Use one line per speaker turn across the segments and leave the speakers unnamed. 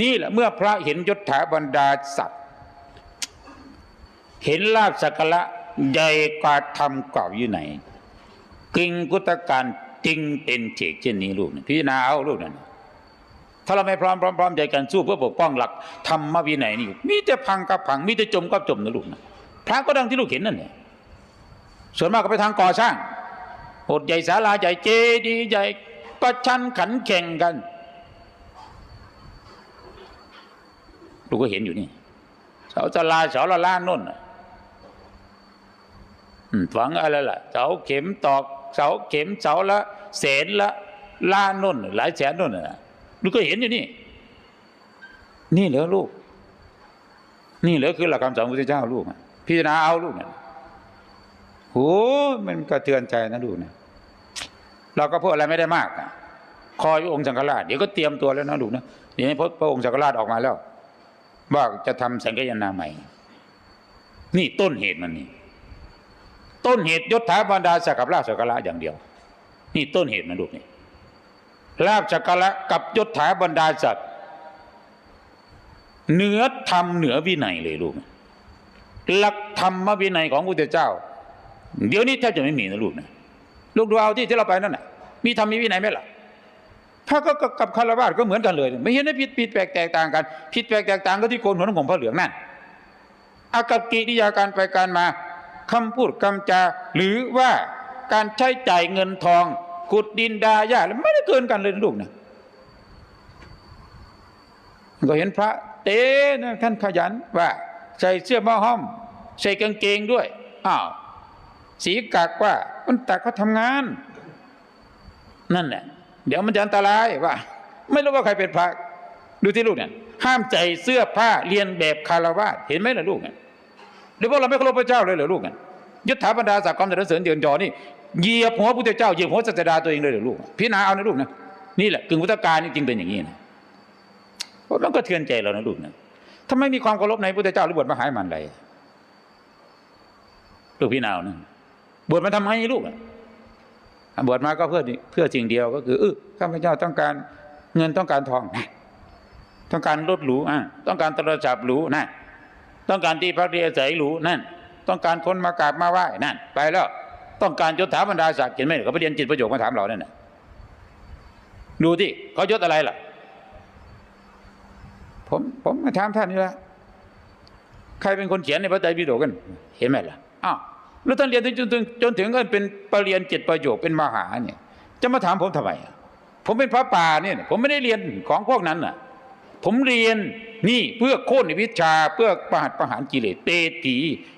นี่แหละเมื่อพระเห็นยศถาบรรดาศักดิ์เห็นลาบสักการะใหญ่กว่าธรรมกว่าวินัยกิ่งกุตการจริงเป็นเฉกเช่นนี้ลูกนะพี่นาเอาลูกนั่นถ้าเราไม่พร้อมพร้อมพร้อมใจกันสู้เพื่อปกป้องหลักธรรมวินัยนี่มีแต่พังกับพังมีแต่จมกับจมนะลูกนะพระก็ดังที่ลูกเห็นนั่นแหละส่วนมากก็ไปทางก่อสร้างโหดใหญ่ศาลาใหญ่เจดีย์ใหญ่ประชันขันแข่งกัน ลูกก็เห็นอยู่นี่เสาตะลาเสาละล้านน่นน่ะอืมฝังอะไรล่ะเสาเข็มตอก เสาเข็มเสาละแสนละล้านน่นหลายแสนน่นน่ะลูกก็เห็นอยู่นี่ นี่เหรอลูก นี่เหรอคือหลักคำสอนพระพุทธเจ้าลูกอะพิจารณาเอาลูกเนี่ยโหมันกระเทือนใจนะลูกนะเราก็พูดอะไรไม่ได้มากอะคอยองค์สังฆราชเดี๋ยวก็เตรียมตัวแล้วนะลูกนะเดี๋ยวนี้พระองค์สังฆราชออกมาแล้ว ว่าจะทำสังฆยนาใหม่ นี่ต้นเหตุมันนี่ ต้นเหตุยศถาบรรดาศักดิ์กับลาภสักการะอย่างเดียว นี่ต้นเหตุมันลูกนี่ลาภสักการะกับยศถาบรรดาศักดิ์เหนือธรรมเหนือวินัยเลยลูกหลักธรรมวินัยของพระพุทธเจ้า เดี๋ยวนี้แทบจะไม่มีนะลูกนะลูกดูเอาที่ที่เราไปนั่นน่ะ มีธรรมมีวินัยไหมล่ะ พระก็กับคารวะก็เหมือนกันเลย ไม่เห็นได้ผิดผิดแปลกแตกต่างกัน ผิดแปลกแตกต่างก็ที่โกนหัวของผ้าเหลืองนั่นอากับกิริยาการไปการมาคำพูดคำจา หรือว่าการใช้จ่ายเงินทองขุดดินดาหญ้าแล้วไม่ได้เกินกันเลยลูกนะก็เห็นพระเต้นะท่านขยันว่า ใส่เสื้อมาห้อม ใส่กางเกงด้วยอ้าวสีกากว่ามันแต่เขาทำงาน นั่นแหละ เดี๋ยวมันจะอันตรายว่า ไม่รู้ว่าใครเป็นพระดูที่ลูกเนี่ย ห้ามใจเสื้อผ้าเรียนแบบคารวะเห็นไหมล่ะลูกเนี่ยหรือว่าเราไม่เคารพพระเจ้าเลยเหรอลูกเนี่ยยศถาบรรดาศักดิ์ความเจริญเสริญเดือนจอนี่เหยียบหัวพุทธเจ้าเหยียบหัวศาสดาตัวเองเลยเหรอลูกพี่นาเอานะลูกนะนี่แหละกึ่งพุทธการนี่จริงเป็นอย่างนี้นะมันก็เทือนใจเรานะลูกนะถ้าไม่มีความเคารพในพุทธเจ้าหรือบวชมาหายมันอะไรลูกพี่นาวนะบวชมาทำไมลูกอะ บวชมาก็เพื่อเพื่อสิ่งเดียวก็คือเออข้าพเจ้าต้องการเงินต้องการทองนะต้องการรถหรูอะต้องการโทรศัพท์หรูนั่นต้องการที่พักที่อาศัยหรูนั่น ต้องการคนมากราบมาไหว้นั่น ไปแล้ว ต้องการยศถาบรรดาศักดิ์เห็นไหมเขาไปเรียนจิตประโยคมาถามเราเนี่ยดูที่เขายศอะไรล่ะ ผมผมมาถามท่านนี่ละใครเป็นคนเขียนในพระไตรปิฎกกัน เห็นไหมล่ะอ้าว แล้วท่านเรียนจนถึงจนถึงกันเป็นปรริญญาเจิตประโยคเป็นมหาเนี่ยจะมาถามผมทำไมผมเป็นพระป่าเนี่ยผมไม่ได้เรียนของพวกนั้นน่ะ ผมเรียนนี่เพื่อโค่นวิชาเพื่อประหัตประหารกิเลสเตถี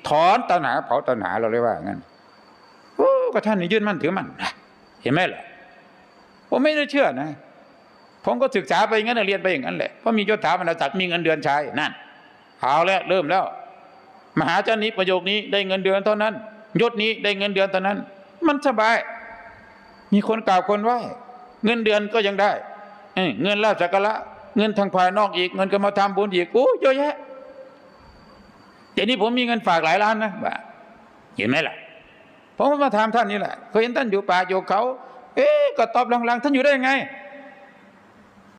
ถอนตัณหาเผาตัณหาเราเลยว่างั้นโอ้ก็ท่านนี่ยื่นมั่นถือมั่นนะเห็นไหมล่ะผมไม่ได้เชื่อนะ ผมก็ศึกษาไปอย่างนั้นเรียนไปอย่างนั้นแหละเพราะมียศถาบรรดาศักดิ์มีเงินเดือนใช้นั่นเอาแล้วเริ่มแล้ว มหาเจ้านี้ประโยคนี้ได้เงินเดือนเท่านั้น ยศนี้ได้เงินเดือนเท่านั้น มันสบาย มีคนกล่าวคนไหวเงินเดือนก็ยังได้เงินลาภสักการะเงินทางภายนอกอีก เงินก็มาทำบุญอีกโอ้เยอะแยะแต่นี้ผมมีเงินฝากหลายล้านนะบ่าเห็นไหมล่ะผมมาถามท่านนี่แหละเคยเห็นท่านอยู่ป่าอยู่เขา เอ๊ะก็ตอบหลังๆท่านอยู่ได้ยังไง